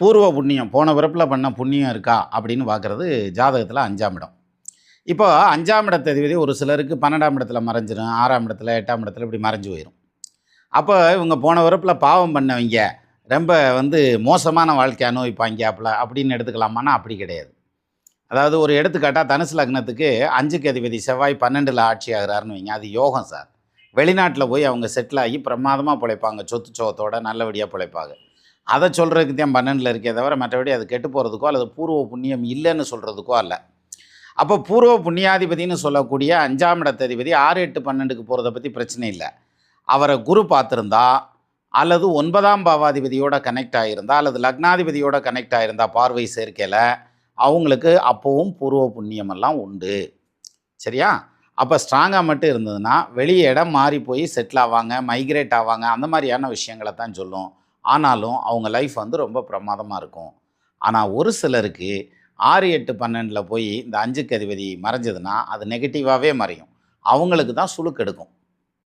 பூர்வ புண்ணியம் போன பிறப்பில் பண்ண புண்ணியம் இருக்கா அப்படின்னு பார்க்குறது ஜாதகத்தில் அஞ்சாம் இடம். இப்போ அஞ்சாம் இடத்ததிபதி ஒரு சிலருக்கு பன்னெண்டாம் இடத்துல மறைஞ்சிடும் ஆறாம் இடத்துல எட்டாம் இடத்துல இப்படி மறைஞ்சு போயிடும் அப்போ இவங்க போன பிறப்பில் பாவம் பண்ணவங்க ரொம்ப வந்து மோசமான வாழ்க்கை அனுபவிப்பாங்க அப்படின்னு எடுத்துக்கலாமான்னா அப்படி கிடையாது. அதாவது ஒரு எடுத்துக்காட்டாக தனுசு லக்னத்துக்கு அஞ்சுக்கு அதிபதி செவ்வாய் பன்னெண்டில் ஆட்சி ஆகிறாருன்னு வைங்க அது யோகம் சார். வெளிநாட்டில் போய் அவங்க செட்டில் ஆகி பிரமாதமாக பிழைப்பாங்க சொத்து சோத்தோட நல்லபடியாக பிழைப்பாங்க. அதை சொல்கிறதுக்கு தான் பன்னெண்டில் இருக்கே தவிர மற்றபடி அது கெட்டு போகிறதுக்கோ அல்லது பூர்வ புண்ணியம் இல்லைன்னு சொல்கிறதுக்கோ அல்ல. அப்போ பூர்வ புண்ணியாதிபதினு சொல்லக்கூடிய அஞ்சாம் இடத்ததிபதி ஆறு எட்டு பன்னெண்டுக்கு போகிறத பற்றி பிரச்சனை இல்லை. அவரை குரு பார்த்துருந்தா அல்லது ஒன்பதாம் பாவாதிபதியோட கனெக்ட் ஆகியிருந்தா அல்லது லக்னாதிபதியோட கனெக்ட் ஆகியிருந்தா பார்வை சேர்க்கையில் அவங்களுக்கு அப்போவும் பூர்வ புண்ணியமெல்லாம் உண்டு. சரியா? அப்போ ஸ்ட்ராங்காக மட்டும் இருந்ததுன்னா வெளியே இடம் மாறி போய் செட்டில் ஆவாங்க மைக்ரேட் ஆவாங்க அந்த மாதிரியான விஷயங்களை தான் சொல்லும். ஆனாலும் அவங்க லைஃப் வந்து ரொம்ப பிரமாதமாக இருக்கும். ஆனால் ஒரு சிலருக்கு ஆறு எட்டு பன்னெண்டில் போய் இந்த அஞ்சுக்கு அதிபதி மறைஞ்சதுன்னா அது நெகட்டிவாகவே மறையும். அவங்களுக்கு தான் சுழுக்கெடுக்கும்